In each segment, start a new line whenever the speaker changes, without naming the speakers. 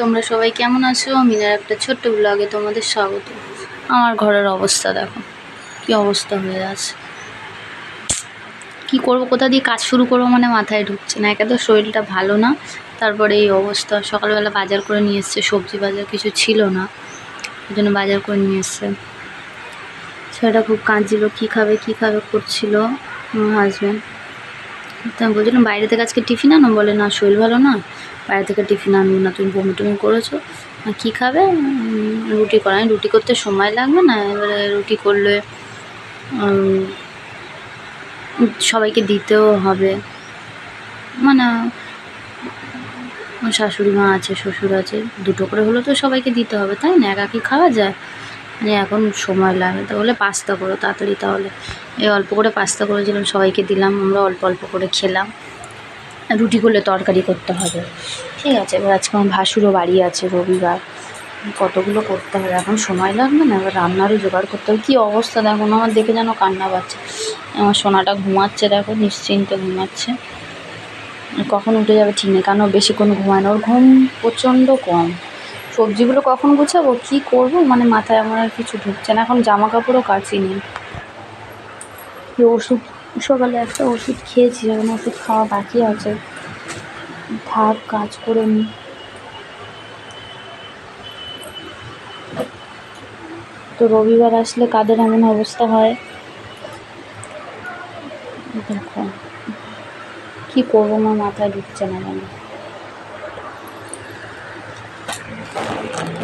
তোমরা সবাই কেমন আছো? মিনার একটা ছোট্ট ব্লগে তোমাদের স্বাগত। আমার ঘরের অবস্থা দেখো, কি অবস্থা হয়ে আছে। কি করব, কোথা দিয়ে কাজ শুরু করব মানে মাথায় ঢুকছে না। একে তো শরীরটা ভালো না, তারপরে এই অবস্থা। সকালবেলা বাজার করে নিয়ে এসছে, সবজি বাজার কিছু ছিল না, ওই জন্য বাজার করে নিয়ে এসছে। ছেলেটা খুব কাঁদছিল, কী খাবে কী খাবে করছিল? আমার হাজব্যান্ড তো আমি বলছিলাম, বাইরে থেকে আজকে টিফিন আনো? বলে, না, শরীর ভালো না। বাইরে থেকে টিফিন আনব না, তুমি বমি টমি করেছ। কী খাবে? রুটি করা রুটি করতে সময় লাগবে না, এবারে রুটি করলে সবাইকে দিতেও হবে। মানে শাশুড়ি মা আছে, শ্বশুর আছে, দুটো করে হলেও তো সবাইকে দিতে হবে, তাই না? একা কি খাওয়া যায়? মানে এখন সময় লাগে। তাহলে পাস্তা করো তাড়াতাড়ি তাহলে। এই অল্প করে পাস্তা করেছিলাম, সবাইকে দিলাম, আমরা অল্প অল্প করে খেলাম। রুটি করলে তরকারি করতে হবে। ঠিক আছে, এবার আজকে আমার ভাসুরও বাড়ি আছে রবিবার। কতগুলো করতে হবে? এখন সময় লাগবে না, এবার রান্নারও জোগাড় করতে হবে। কী অবস্থা দেখো আমার দেখে যেন কান্না পাচ্ছে। আমার সোনাটা ঘুমাচ্ছে দেখো, নিশ্চিন্তে ঘুমাচ্ছে। কখন উঠে যাবে ঠিক নেই কারণ বেশিক্ষণ ঘুমায় না? ওর ঘুম প্রচণ্ড কম। সবজিগুলো কখন গুছাবো? কী করব? মানে মাথায় আমার আর কিছু ঢুকছে না। এখন জামা কাপড়ও কাচিনি ওষুধ, সকালে একটা ওষুধ খেয়েছি, এখন ওষুধ খাওয়া বাকি আছে। থাক কাজ করে নি। তো রবিবার আসলে কাদের এমন অবস্থা হয়? দেখো, কি করব আমার মাথায় ঢুকছে না কেন। どうぞ。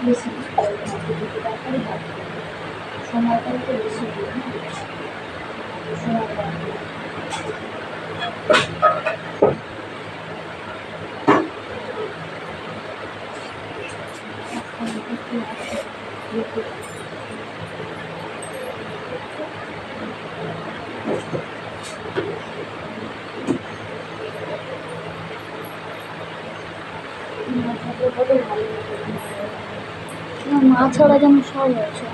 বেশি সময়টা একটু বেশি দিই সময়টা আমার মা ছাড়া যেন সব হয়েছে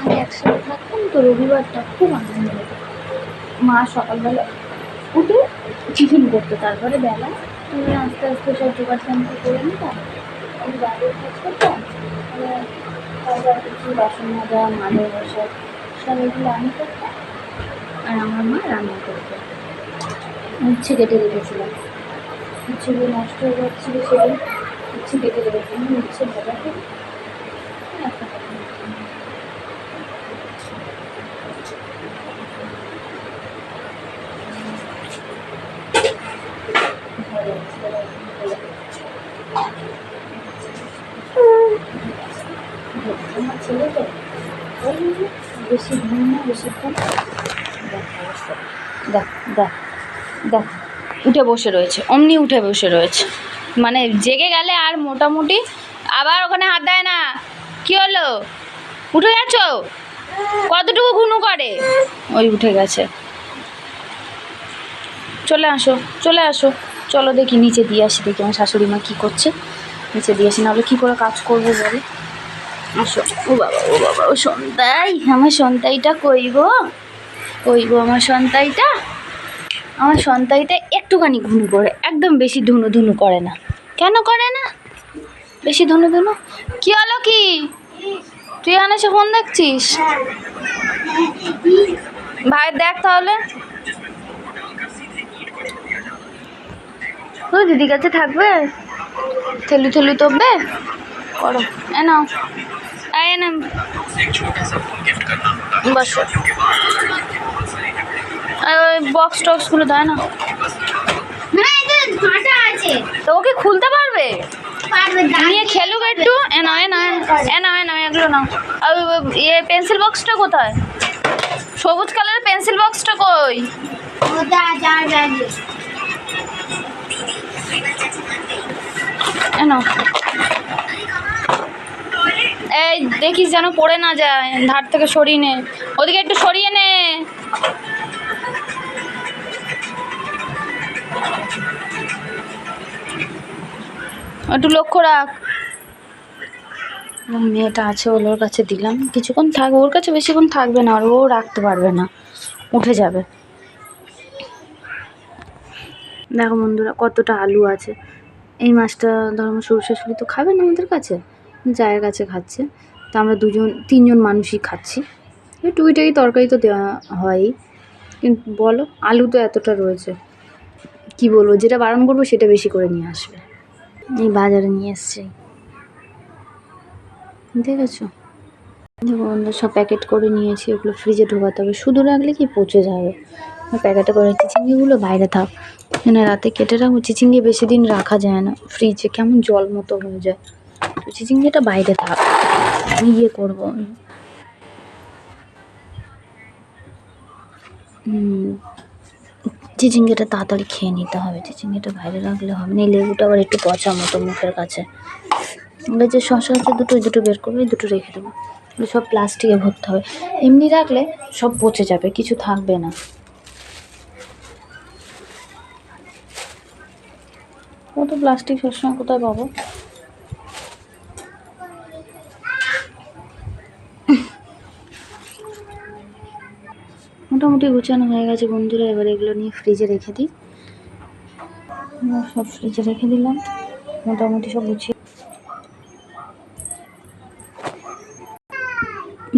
আমি একসাথে থাকতাম তো, রবিবারটা খুব আনন্দ হতো। মা সকালবেলা উঠে টিফিন করতো, তারপরে বেলা আমি আস্তে আস্তে সব জোগাড় করে নিতাম। আমি বাইরের কাজ করতাম বাসন মাজা, মাঝে বসে সব এগুলো আমি করতাম। আর আমার মা রান্না করতো। উচ্ছে কেটে রেখেছিলাম। উচ্ছেগুলো নষ্ট হয়ে যাচ্ছিল সেগুলো উচ্ছে কেটে রেখেছিলাম, উচ্ছে ভাজা করে। আমার বেশি ঘুম না বেশিক্ষণ দেখ দেখ দেখ উঠে বসে রয়েছে, অমনি উঠে বসে রয়েছে। মানে জেগে গেলে আর মোটামুটি আবার ওখানে হাত দেয় না। কি হলো? উঠে গেছ? কতটুকু ঘুনু করে? ওই উঠে গেছে। চলে আসো চলে আসো। চলো দেখি নিচে দিয়ে আসি, দেখি আমার শাশুড়ি মা কী করছে। নিচে দিয়ে আসি, নাহলে কী করে কাজ করব বলে? ও বাবা ও বাবা, ও সন্তাই, আমার সন্তাইটা কইব কইব আমার সন্তাইটা? আমার সন্তাইটা একটুখানি ঘুনু করে, একদম বেশি ধুনু ধুনু করে না। কেন করে না? বেশি ধনু ধনু? কি হলো কি? তুই এসে ফোন দেখছিস? ভাই, দেখ তাহলে। ও দিদি কাছে থাকবে? থেলু থেলু তববে করো। এ নাও। এই না বসো। বক্স টক্সগুলো দেয় না
না
তো ওকে খুলতে পারবে?
পারবে
নিয়ে খেলুক একটু। এ নাও এ নাও এ নাও এ নাও এগুলো নাও। আর ইয়ে পেন্সিল বক্সটা কোথায়? সবুজ কালারের পেন্সিল বক্সটা কই?
ওটা যার ব্যাগে
এ নাও এই দেখিস যেন পড়ে না যায়, ধার থেকে সরিয়ে নে। ওদিকে একটু সরিয়ে নে। একটু লক্ষ্য রাখ। মেয়েটা আছে, ওর কাছে দিলাম। কিছুক্ষণ থাকবে ওর কাছে বেশিক্ষণ থাকবে না, আর ও রাখতে পারবে না। উঠে যাবে। দেখো বন্ধুরা, কতটা আলু আছে। এই মাছটা ধরো আমার শ্বশুর শাশুড়ি তো খাবে না আমাদের কাছে, জায়ের কাছে খাচ্ছে। তো আমরা দুজন, তিনজন মানুষই খাচ্ছি। টুকিটাকি তরকারি তো দেওয়া হয়ই কিন্তু বলো, আলু তো এতটা রয়েছে। কি বলব, যেটা বারণ করব সেটা বেশি করে নিয়ে আসবে। এই বাজারে নিয়ে এসছে। দেখেছ? দেখো সব প্যাকেট করে নিয়েছি, ওগুলো ফ্রিজে ঢোকাতে হবে। শুধু রাখলে কি পচে যাবে? প্যাকেটে করে চিচিঙ্গিগুলো বাইরে থাক। এখানে রাতে কেটে রাখব। চিচিঙ্গি বেশি দিন রাখা যায় না। ফ্রিজে কেমন জল মতো হয়ে যায়। তো চিচিঙ্গিটা বাইরে থাক। আমি ইয়ে করব। চিচিঙ্গিটা তাড়াতাড়ি খেয়ে নিতে হবে। চিচিঙ্গিটা বাইরে রাখলে হবে। না লেবুটা আবার একটু পচা মতো মুখের কাছে। এবার যে শশা আছে, দুটো দুটো বের করবে। দুটো রেখে দেবো। সব প্লাস্টিকে ভরতে হবে। এমনি রাখলে সব পচে যাবে। কিছু থাকবে না। ও তো প্লাস্টিক সবসময় কোথায় পাবো? মোটামুটি গুছানো হয়ে গেছে বন্ধুরা, এবার এগুলো নিয়ে ফ্রিজে রেখে দিই। সব ফ্রিজে রেখে দিলাম, মোটামুটি সব গুছিয়ে।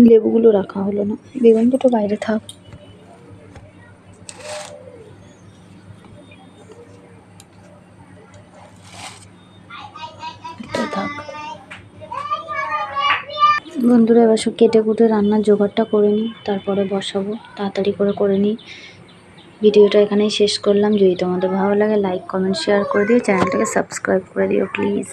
লেবুগুলো রাখা হলো না, বেগুন দুটো বাইরে থাক। বন্ধুরা, এবার সব কেটে কুটে রান্নার জোগাড়টা করে নিই, তারপরে বসাবো। তাড়াতাড়ি করে করে নিই। ভিডিওটা এখানেই শেষ করলাম। যদি তোমাদের ভালো লাগে লাইক কমেন্ট শেয়ার করে দিও। চ্যানেলটাকে সাবস্ক্রাইব করে দিও প্লিজ